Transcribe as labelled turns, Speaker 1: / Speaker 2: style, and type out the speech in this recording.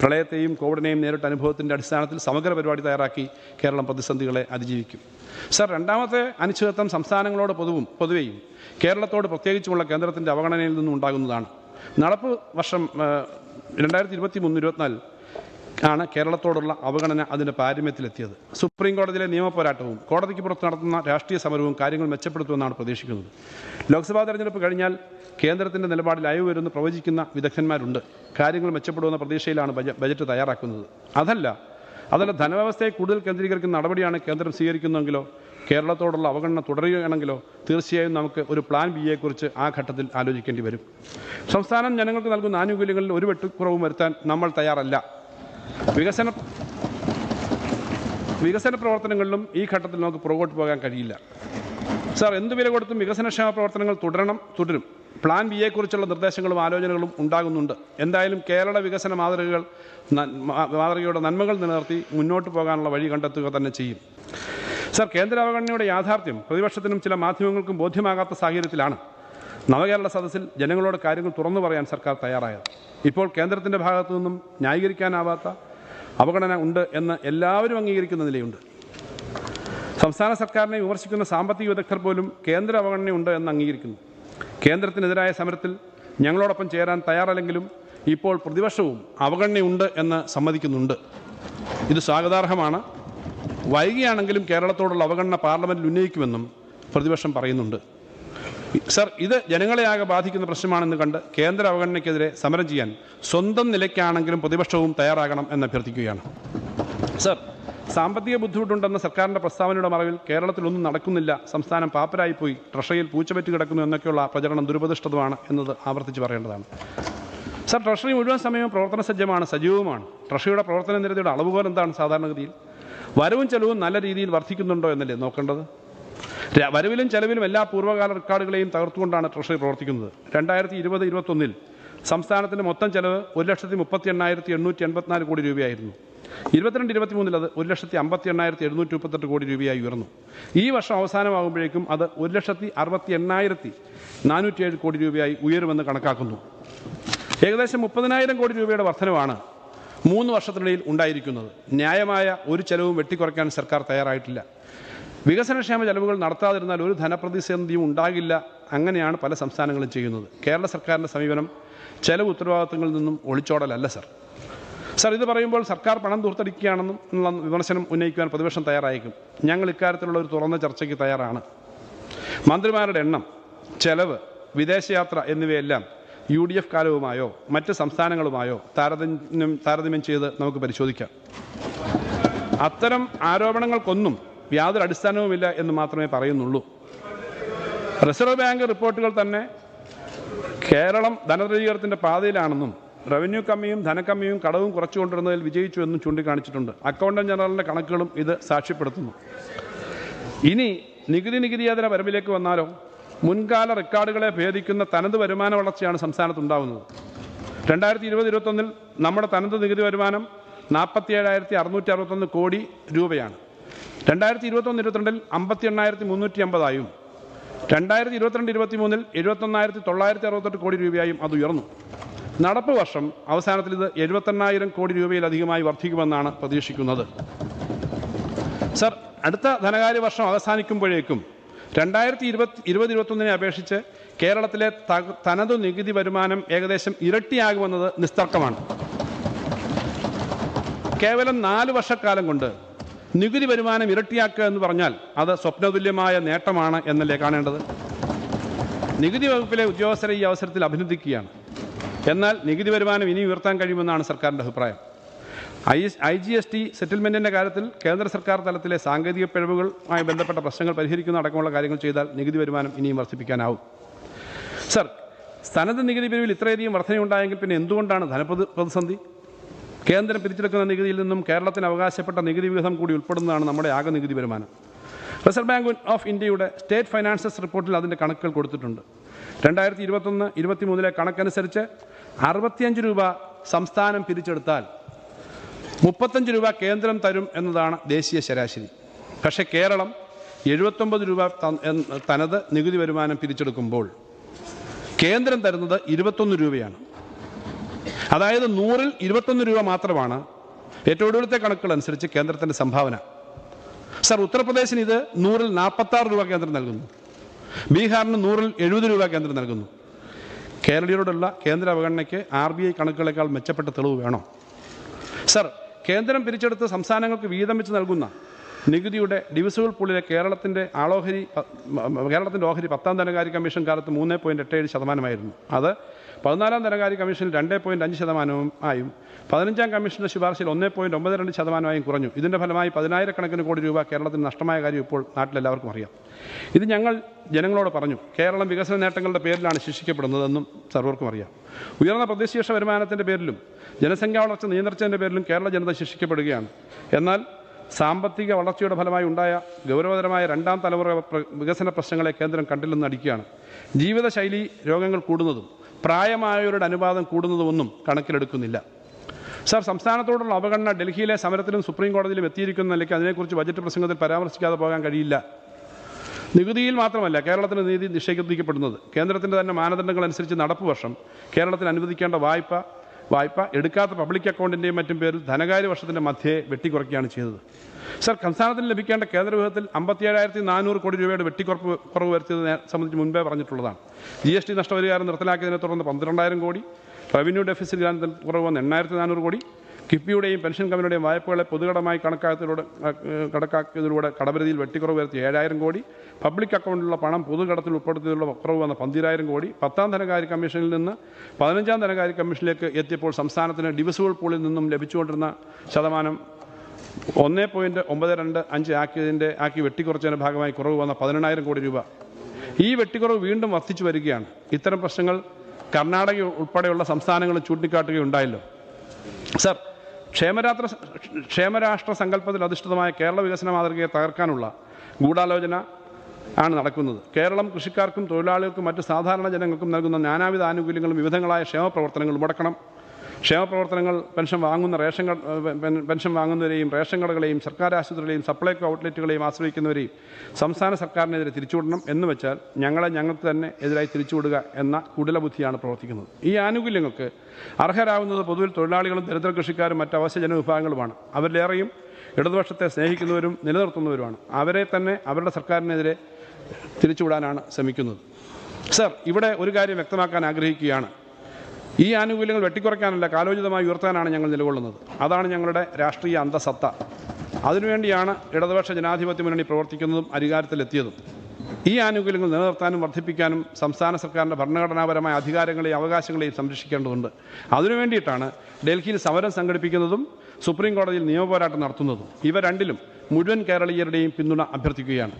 Speaker 1: പ്രളയത്തെയും കോവിഡിനെയും നേരിട്ട അനുഭവത്തിന്റെ അടിസ്ഥാനത്തിൽ സമഗ്ര പരിപാടി തയ്യാറാക്കി കേരളം പ്രതിസന്ധികളെ അതിജീവിക്കും. സർ രണ്ടാമത്തെ അനിശ്ചിതത്വം സംസ്ഥാനങ്ങളോട് പൊതുവും പൊതുവെയും കേരളത്തോട് പ്രത്യേകിച്ചുമുള്ള കേന്ദ്രത്തിന്റെ അവഗണനയിൽ നിന്നും ഉണ്ടാകുന്നതാണ്. നടപ്പ് വർഷം രണ്ടായിരത്തി ഇരുപത്തി മൂന്ന് ഇരുപത്തിനാല് ആണ് കേരളത്തോടുള്ള അവഗണന അതിന്റെ പാരമ്യത്തിലെത്തിയത്. സുപ്രീം കോടതിയിലെ നിയമപോരാട്ടവും കോടതിക്ക് പുറത്ത് നടത്തുന്ന രാഷ്ട്രീയ സമരവും കാര്യങ്ങൾ മെച്ചപ്പെടുത്തുമെന്നാണ് പ്രതീക്ഷിക്കുന്നത്. ലോക്സഭാ തെരഞ്ഞെടുപ്പ് കഴിഞ്ഞാൽ കേന്ദ്രത്തിന്റെ നിലപാടിൽ അയവ് വരുമെന്ന് പ്രവചിക്കുന്ന വിദഗ്ധന്മാരുണ്ട്. കാര്യങ്ങൾ മെച്ചപ്പെടുമെന്ന പ്രതീക്ഷയിലാണ് ബജറ്റ് തയ്യാറാക്കുന്നത്. അതല്ല അതല്ല ധനവ്യവസ്ഥയെ കൂടുതൽ കേന്ദ്രീകരിക്കുന്ന നടപടിയാണ് കേന്ദ്രം സ്വീകരിക്കുന്നതെങ്കിലോ കേരളത്തോടുള്ള അവഗണന തുടരുകയാണെങ്കിലോ തീർച്ചയായും നമുക്ക് ഒരു പ്ലാൻ ബിയെക്കുറിച്ച് ആ ഘട്ടത്തിൽ ആലോചിക്കേണ്ടി വരും. സംസ്ഥാനം ജനങ്ങൾക്ക് നൽകുന്ന ആനുകൂല്യങ്ങളിൽ ഒരു വെട്ടുക്കുറവും വരുത്താൻ നമ്മൾ തയ്യാറല്ല. വികസന വികസന പ്രവർത്തനങ്ങളിലും ഈ ഘട്ടത്തിൽ നമുക്ക് പുറകോട്ട് പോകാൻ കഴിയില്ല. സാർ എന്ത് വില കൊടുത്തും വികസനക്ഷേമ പ്രവർത്തനങ്ങൾ തുടരണം തുടരും. പ്ലാൻ ബി യെക്കുറിച്ചുള്ള നിർദ്ദേശങ്ങളും ആലോചനകളും ഉണ്ടാകുന്നുണ്ട്. എന്തായാലും കേരള വികസന മാതൃകകൾ മാതൃകയുടെ നന്മകൾ നിലനിർത്തി മുന്നോട്ട് പോകാനുള്ള വഴി കണ്ടെത്തുക തന്നെ ചെയ്യും. സർ കേന്ദ്ര അവഗണനയുടെ യാഥാർത്ഥ്യം പ്രതിപക്ഷത്തിനും ചില മാധ്യമങ്ങൾക്കും ബോധ്യമാകാത്ത സാഹചര്യത്തിലാണ്. നവകേരള സദസ്സിൽ ജനങ്ങളോട് കാര്യങ്ങൾ തുറന്നു പറയാൻ സർക്കാർ തയ്യാറായത്. ഇപ്പോൾ കേന്ദ്രത്തിന്റെ ഭാഗത്തു നിന്നും ന്യായീകരിക്കാനാവാത്ത അവഗണന ഉണ്ട് എന്ന് എല്ലാവരും അംഗീകരിക്കുന്ന നിലയുണ്ട് സംസ്ഥാന സർക്കാരിനെ വിമർശിക്കുന്ന സാമ്പത്തിക വിദഗ്ധർ പോലും കേന്ദ്ര അവഗണനയുണ്ട് എന്ന് അംഗീകരിക്കുന്നു. കേന്ദ്രത്തിനെതിരായ സമരത്തിൽ ഞങ്ങളോടൊപ്പം ചേരാൻ തയ്യാറല്ലെങ്കിലും ഇപ്പോൾ പ്രതിപക്ഷവും അവഗണനയുണ്ട് എന്ന് സമ്മതിക്കുന്നുണ്ട്. ഇത് സ്വാഗതാർഹമാണ്. വൈകിയാണെങ്കിലും കേരളത്തോടുള്ള അവഗണന പാർലമെന്റിൽ ഉന്നയിക്കുമെന്നും പ്രതിപക്ഷം പറയുന്നുണ്ട്. സർ ഇത് ജനങ്ങളെയാകെ ബാധിക്കുന്ന പ്രശ്നമാണെന്ന് കണ്ട് കേന്ദ്ര അവഗണനയ്ക്കെതിരെ സമരം ചെയ്യാൻ സ്വന്തം നിലയ്ക്കാണെങ്കിലും പ്രതിപക്ഷവും തയ്യാറാകണം എന്ന് അഭ്യർത്ഥിക്കുകയാണ്. സർ സാമ്പത്തിക ബുദ്ധിമുട്ടുണ്ടെന്ന സർക്കാരിന്റെ പ്രസ്താവനയുടെ മറവിൽ കേരളത്തിലൊന്നും നടക്കുന്നില്ല. സംസ്ഥാനം പാപ്പരായിപ്പോയി. ട്രഷറിയിൽ പൂച്ചപറ്റി കിടക്കുന്നു എന്നൊക്കെയുള്ള പ്രചരണം ദുരുപദിഷ്ടതമാണ് എന്നത് ആവർത്തിച്ച് പറയേണ്ടതാണ്. സർ ട്രഷറി മുഴുവൻ സമയവും പ്രവർത്തന സജ്ജമാണ് സജീവമാണ് ട്രഷറിയുടെ പ്രവർത്തന നിരതിയുടെ അളവുകോൽ എന്താണ് സാധാരണഗതിയിൽ? വരവും ചെലവും നല്ല രീതിയിൽ വർദ്ധിക്കുന്നുണ്ടോ എന്നല്ലേ നോക്കേണ്ടത്? വരവിലും ചെലവിലും എല്ലാ പൂർവകാല റെക്കോർഡുകളെയും തകർത്തുകൊണ്ടാണ് ട്രഷറി പ്രവർത്തിക്കുന്നത്. രണ്ടായിരത്തി ഇരുപത് ഇരുപത്തൊന്നിൽ സംസ്ഥാനത്തിന്റെ മൊത്തം ചെലവ് ഒരു ലക്ഷത്തി മുപ്പത്തി എണ്ണായിരത്തി എണ്ണൂറ്റി എൺപത്തിനാല് കോടി രൂപയായിരുന്നു. ഇരുപത്തിരണ്ട് ഇരുപത്തി മൂന്നിൽ അത് ഒരു ലക്ഷത്തി അമ്പത്തി എണ്ണായിരത്തി എഴുന്നൂറ്റി മുപ്പത്തെട്ട് കോടി രൂപയായി ഉയർന്നു. ഈ വർഷം അവസാനമാകുമ്പോഴേക്കും അത് ഒരു ലക്ഷത്തി അറുപത്തി എണ്ണായിരത്തി നാനൂറ്റിയേഴ് കോടി രൂപയായി ഉയരുമെന്ന് കണക്കാക്കുന്നു. ഏകദേശം മുപ്പതിനായിരം കോടി രൂപയുടെ വർധനവാണ് മൂന്ന് വർഷത്തിനിടയിൽ ഉണ്ടായിരിക്കുന്നത്. ന്യായമായ ഒരു ചെലവും വെട്ടിക്കുറയ്ക്കാൻ സർക്കാർ തയ്യാറായിട്ടില്ല. വികസനക്ഷേമ ചെലവുകൾ നടത്താതിരുന്നാൽ ഒരു ധനപ്രതിസന്ധിയും ഉണ്ടാകില്ല. അങ്ങനെയാണ് പല സംസ്ഥാനങ്ങളും ചെയ്യുന്നത്. കേരള സർക്കാരിന്റെ സമീപനം ചെലവ് ഉത്തരവാദിത്തങ്ങളിൽ നിന്നും ഒളിച്ചോടലല്ല സർ. സർ ഇത് പറയുമ്പോൾ സർക്കാർ പണം ദൂർത്തടിക്കുകയാണെന്നും ഉള്ള വിമർശനം ഉന്നയിക്കുവാൻ പ്രതിപക്ഷം തയ്യാറായേക്കും. ഞങ്ങൾ ഇക്കാര്യത്തിലുള്ള ഒരു തുറന്ന ചർച്ചയ്ക്ക് തയ്യാറാണ്. മന്ത്രിമാരുടെ എണ്ണം ചെലവ് വിദേശയാത്ര എന്നിവയെല്ലാം യു ഡി എഫ് കാലവുമായോ മറ്റ് സംസ്ഥാനങ്ങളുമായോ താരതമ്യം താരതമ്യം ചെയ്ത് നമുക്ക് പരിശോധിക്കാം. അത്തരം ആരോപണങ്ങൾക്കൊന്നും യാതൊരു അടിസ്ഥാനവുമില്ല എന്ന് മാത്രമേ പറയുന്നുള്ളൂ. റിസർവ് ബാങ്ക് റിപ്പോർട്ടുകൾ തന്നെ കേരളം ധനദ്രവീകരണത്തിന്റെ പാതയിലാണെന്നും റവന്യൂ കമ്മിയും ധനക്കമ്മിയും കടവും കുറച്ചുകൊണ്ടിരുന്നതിൽ വിജയിച്ചു എന്നും ചൂണ്ടിക്കാണിച്ചിട്ടുണ്ട്. അക്കൗണ്ടന്റ് ജനറലിന്റെ കണക്കുകളും ഇത് സാക്ഷ്യപ്പെടുത്തുന്നു. ഇനി നികുതി നികുതിയേതര വരവിലേക്ക് വന്നാലോ? മുൻകാല റെക്കോർഡുകളെ ഭേദിക്കുന്ന തനത് വരുമാന വളർച്ചയാണ് സംസ്ഥാനത്തുണ്ടാവുന്നത്. രണ്ടായിരത്തി ഇരുപത് ഇരുപത്തൊന്നിൽ നമ്മുടെ തനത് നികുതി വരുമാനം നാൽപ്പത്തി ഏഴായിരത്തി അറുന്നൂറ്റി അറുപത്തൊന്ന് കോടി രൂപയാണ്. രണ്ടായിരത്തി ഇരുപത്തൊന്ന് ഇരുപത്തിരണ്ടിൽ അമ്പത്തി എണ്ണായിരത്തി മുന്നൂറ്റി അമ്പതായും രണ്ടായിരത്തി ഇരുപത്തിരണ്ട് ഇരുപത്തി മൂന്നിൽ എഴുപത്തൊന്നായിരത്തി തൊള്ളായിരത്തി അറുപത്തെട്ട് കോടി രൂപയായും അത് ഉയർന്നു. നടപ്പ് വർഷം അവസാനത്തിൽ ഇത് എഴുപത്തെണ്ണായിരം കോടി രൂപയിലധികമായി വർദ്ധിക്കുമെന്നാണ് പ്രതീക്ഷിക്കുന്നത്. സർ അടുത്ത ധനകാര്യ വർഷം അവസാനിക്കുമ്പോഴേക്കും രണ്ടായിരത്തി ഇരുപത്തി ഇരുപത് ഇരുപത്തൊന്നിനെ അപേക്ഷിച്ച് കേരളത്തിലെ തനതു നികുതി വരുമാനം ഏകദേശം ഇരട്ടിയാകുമെന്നത് നിസ്തർക്കമാണ്. കേവലം നാല് വർഷക്കാലം കൊണ്ട് നികുതി വരുമാനം ഇരട്ടിയാക്കുക എന്ന് പറഞ്ഞാൽ അത് സ്വപ്നതുല്യമായ നേട്ടമാണ് എന്നല്ലേ കാണേണ്ടത്? നികുതി വകുപ്പിലെ ഉദ്യോഗസ്ഥരെ ഈ അവസരത്തിൽ അഭിനന്ദിക്കുകയാണ്. എന്നാൽ നികുതി വരുമാനം ഇനി ഉയർത്താൻ കഴിയുമെന്നാണ് സർക്കാരിന്റെ അഭിപ്രായം. I I G S T സെറ്റിൽമെന്റിന്റെ കാര്യത്തിൽ കേന്ദ്ര സർക്കാർ തലത്തിലെ സാങ്കേതിക പിഴവുകളുമായി ബന്ധപ്പെട്ട പ്രശ്നങ്ങൾ പരിഹരിക്കുന്ന അടക്കമുള്ള കാര്യങ്ങൾ ചെയ്താൽ നികുതി വരുമാനം ഇനിയും വർദ്ധിപ്പിക്കാനാവും. സർ സ്ഥലത്ത് നികുതി പിരിവിൽ ഇത്രയധികം വർധനയുണ്ടായെങ്കിൽ പിന്നെ എന്തുകൊണ്ടാണ് ധനപ്രതി പ്രതിസന്ധി? കേന്ദ്രം പിരിച്ചെടുക്കുന്ന നികുതിയിൽ നിന്നും കേരളത്തിന് അവകാശപ്പെട്ട നികുതി വിഹിതം കൂടി ഉൾപ്പെടുന്നതാണ് നമ്മുടെ ആകെ നികുതി വരുമാനം. റിസർവ് ബാങ്ക് ഓഫ് ഇന്ത്യയുടെ സ്റ്റേറ്റ് ഫൈനാൻസസ് റിപ്പോർട്ടിൽ അതിന്റെ കണക്കുകൾ കൊടുത്തിട്ടുണ്ട്. രണ്ടായിരത്തി ഇരുപത്തൊന്ന് ഇരുപത്തി മൂന്നിലെ കണക്കനുസരിച്ച് അറുപത്തിയഞ്ച് രൂപ സംസ്ഥാനം പിരിച്ചെടുത്താൽ മുപ്പത്തഞ്ച് രൂപ കേന്ദ്രം തരും എന്നതാണ് ദേശീയ ശരാശരി. പക്ഷേ കേരളം എഴുപത്തൊമ്പത് രൂപ തനത് നികുതി വരുമാനം പിരിച്ചെടുക്കുമ്പോൾ കേന്ദ്രം തരുന്നത് ഇരുപത്തൊന്ന് രൂപയാണ്. അതായത് നൂറിൽ ഇരുപത്തൊന്ന് രൂപ മാത്രമാണ് ഏറ്റവും ഒടുവിലത്തെ കണക്കുകൾ അനുസരിച്ച് കേന്ദ്രത്തിന്റെ സംഭാവന. സർ ഉത്തർപ്രദേശിന് ഇത് നൂറിൽ നാൽപ്പത്താറ് രൂപ കേന്ദ്രം നൽകുന്നു. ബീഹാറിന് നൂറിൽ എഴുപത് രൂപ കേന്ദ്രം നൽകുന്നു. കേരളീയരോടുള്ള കേന്ദ്ര അവഗണനയ്ക്ക് ആർ ബി ഐ കണക്കുകളേക്കാൾ മെച്ചപ്പെട്ട തെളിവ് വേണോ? സർ കേന്ദ്രം പിരിച്ചെടുത്ത് സംസ്ഥാനങ്ങൾക്ക് വീതം വെച്ച് നൽകുന്ന നികുതിയുടെ ഡിവിസബിൾ പൂളിലെ കേരളത്തിന്റെ ആളോഹരി കേരളത്തിന്റെ ഓഹരി പത്താം ധനകാര്യ കമ്മീഷൻ കാലത്ത് മൂന്ന് പോയിന്റ് എട്ട് ഏഴ് ശതമാനമായിരുന്നു. അത് പതിനാലാം ധനകാര്യ കമ്മീഷനിൽ രണ്ട് പോയിന്റ് അഞ്ച് ശതമാനവും ആയും പതിനഞ്ചാം കമ്മീഷന്റെ ശുപാർശയിൽ ഒന്ന് പോയിന്റ് ഒമ്പത് രണ്ട് ശതമാനമായും കുറഞ്ഞു. ഇതിന്റെ ഫലമായി പതിനായിരക്കണക്കിന് കോടി രൂപ കേരളത്തിന് നഷ്ടമായ കാര്യം ഇപ്പോൾ നാട്ടിലെല്ലാവർക്കും അറിയാം. ഇത് ഞങ്ങൾ ജനങ്ങളോട് പറഞ്ഞു. കേരളം വികസന നേട്ടങ്ങളുടെ പേരിലാണ് ശിക്ഷിക്കപ്പെടുന്നതെന്നും സർവർക്കും അറിയാം. ഉയർന്ന പ്രതീക്ഷിത വരുമാനത്തിന്റെ പേരിലും ജനസംഖ്യാ വളർച്ച നിയന്ത്രിച്ചതിന്റെ പേരിലും കേരള ജനത ശിക്ഷിക്കപ്പെടുകയാണ്. എന്നാൽ സാമ്പത്തിക വളർച്ചയുടെ ഫലമായി ഉണ്ടായ ഗൗരവതരമായ രണ്ടാം തലമുറ വികസന പ്രശ്നങ്ങളെ കേന്ദ്രം കണ്ടില്ലെന്ന് അടിക്കുകയാണ് ജീവിതശൈലി രോഗങ്ങൾ കൂടുന്നതും പ്രായമായവരുടെ അനുപാതം കൂടുന്നതുമൊന്നും കണക്കിലെടുക്കുന്നില്ല. സർ സംസ്ഥാനത്തോടുള്ള അവഗണന ഡൽഹിയിലെ സമരത്തിലും സുപ്രീം കോടതിയിലും എത്തിയിരിക്കുന്ന നിലയ്ക്ക് അതിനെക്കുറിച്ച് ബജറ്റ് പ്രസംഗത്തിൽ പരാമർശിക്കാതെ പോകാൻ കഴിയില്ല. നികുതിയിൽ മാത്രമല്ല കേരളത്തിന് നീതി നിഷേധിക്കപ്പെടുന്നത്. കേന്ദ്രത്തിന്റെ തന്നെ മാനദണ്ഡങ്ങൾ അനുസരിച്ച് നടപ്പ് വർഷം കേരളത്തിന് അനുവദിക്കേണ്ട വായ്പ വായ്പ എടുക്കാത്ത പബ്ലിക് അക്കൗണ്ടിന്റെയും മറ്റും പേരിൽ ധനകാര്യ വർഷത്തിന്റെ മധ്യേ വെട്ടിക്കുറയ്ക്കുകയാണ് ചെയ്തത്. സർ സംസ്ഥാനത്തിന് ലഭിക്കേണ്ട കേന്ദ്ര വിഹിതത്തിൽ അമ്പത്തിയേഴായിരത്തി നാനൂറ് കോടി രൂപയുടെ വെട്ടിക്കുറപ്പ് കുറവ് വരുത്തിയത് നേ- സംബന്ധിച്ച് മുൻപേ പറഞ്ഞിട്ടുള്ളതാണ്. ജി എസ് ടി നഷ്ടപരിഹാരം നിർത്തലാക്കിയതിനെ തുടർന്ന് പന്ത്രണ്ടായിരം കോടി റവന്യൂ ഡെഫിസിറ്റ് കുറവ് വന്ന് എണ്ണായിരത്തി നാനൂറ് കോടി കിഫ്ബിയുടെയും പെൻഷൻ കമ്പനിയുടെയും വായ്പകളെ പൊതുകടമായി കണക്കാക്കിയതിലൂടെ കണക്കാക്കിയതിലൂടെ കടപരിധിയിൽ വെട്ടിക്കുറവ് വരുത്തി ഏഴായിരം കോടി. പബ്ലിക് അക്കൗണ്ടിലുള്ള പണം പൊതുകടത്തിൽ ഉൾപ്പെടുത്തിയതിലുള്ള കുറവ് വന്ന പന്തിരായിരം കോടി. പത്താം ധനകാര്യ കമ്മീഷനിൽ നിന്ന് പതിനഞ്ചാം ധനകാര്യ കമ്മീഷനിലേക്ക് എത്തിയപ്പോൾ സംസ്ഥാനത്തിന് ഡിവിസുകൾ പൂളിൽ നിന്നും ലഭിച്ചുകൊണ്ടിരുന്ന ശതമാനം ഒന്ന് പോയിന്റ് ഒമ്പത് രണ്ട് അഞ്ച് ആക്കിയതിന്റെ ആക്കി വെട്ടിക്കുറച്ചതിന്റെ ഭാഗമായി കുറവ് വന്ന പതിനെണ്ണായിരം കോടി രൂപ. ഈ വെട്ടിക്കുറവ് വീണ്ടും വർദ്ധിച്ചു വരികയാണ്. ഇത്തരം പ്രശ്നങ്ങൾ കർണാടക ഉൾപ്പെടെയുള്ള സംസ്ഥാനങ്ങളും ചൂണ്ടിക്കാട്ടുകയുണ്ടായല്ലോ. സർ ക്ഷേമരാത്ര ക്ഷേമരാഷ്ട്ര സങ്കല്പത്തിൽ അധിഷ്ഠിതമായ കേരള വികസന മാതൃകയെ തകർക്കാനുള്ള ഗൂഢാലോചന ആണ് നടക്കുന്നത്. കേരളം കൃഷിക്കാർക്കും തൊഴിലാളികൾക്കും മറ്റ് സാധാരണ ജനങ്ങൾക്കും നൽകുന്ന നാനാവിധ ആനുകൂല്യങ്ങളും വിവിധങ്ങളായ ക്ഷേമപ്രവർത്തനങ്ങളും മുടക്കണം. ക്ഷേമ പ്രവർത്തനങ്ങൾ പെൻഷൻ വാങ്ങുന്ന റേഷൻ പെൻഷൻ വാങ്ങുന്നവരെയും റേഷൻ കടകളെയും സർക്കാർ ആശുപത്രികളെയും സപ്ലൈകോ ഔട്ട്ലെറ്റുകളെയും ആശ്രയിക്കുന്നവരെയും സംസ്ഥാന സർക്കാരിനെതിരെ തിരിച്ചുവിടണം എന്ന് വെച്ചാൽ ഞങ്ങളെ ഞങ്ങൾക്ക് തന്നെ എതിരായി തിരിച്ചുവിടുക എന്ന കുടിലബുദ്ധിയാണ് പ്രവർത്തിക്കുന്നത്. ഈ ആനുകൂല്യങ്ങൾക്ക് അർഹരാകുന്നത് പൊതുവിൽ തൊഴിലാളികളും ദരിദ്ര കൃഷിക്കാരും മറ്റ് അവശ്യ ജനവിഭാഗങ്ങളുമാണ്. അവരിലേറെയും ഇടതുപക്ഷത്തെ സ്നേഹിക്കുന്നവരും നിലനിർത്തുന്നവരുമാണ്. അവരെ തന്നെ അവരുടെ സർക്കാരിനെതിരെ തിരിച്ചുവിടാനാണ് ശ്രമിക്കുന്നത്. സർ ഇവിടെ ഒരു കാര്യം വ്യക്തമാക്കാൻ ആഗ്രഹിക്കുകയാണ്. ഈ ആനുകൂല്യങ്ങൾ വെട്ടിക്കുറയ്ക്കാനല്ല കാലോചിതമായി ഉയർത്താനാണ് ഞങ്ങൾ നിലകൊള്ളുന്നത്. അതാണ് ഞങ്ങളുടെ രാഷ്ട്രീയ അന്തസത്ത. അതിനുവേണ്ടിയാണ് ഇടതുപക്ഷ ജനാധിപത്യ മുന്നണി പ്രവർത്തിക്കുന്നതും അധികാരത്തിലെത്തിയതും. ഈ ആനുകൂല്യങ്ങൾ നിലനിർത്താനും വർദ്ധിപ്പിക്കാനും സംസ്ഥാന സർക്കാരിന്റെ ഭരണഘടനാപരമായ അധികാരങ്ങളെയും അവകാശങ്ങളെയും സംരക്ഷിക്കേണ്ടതുണ്ട്. അതിനുവേണ്ടിയിട്ടാണ് ഡൽഹിയിൽ സമരം സംഘടിപ്പിക്കുന്നതും സുപ്രീം കോടതിയിൽ നിയമപോരാട്ടം നടത്തുന്നതും. ഇവ രണ്ടിലും മുഴുവൻ കേരളീയരുടെയും പിന്തുണ അഭ്യർത്ഥിക്കുകയാണ്.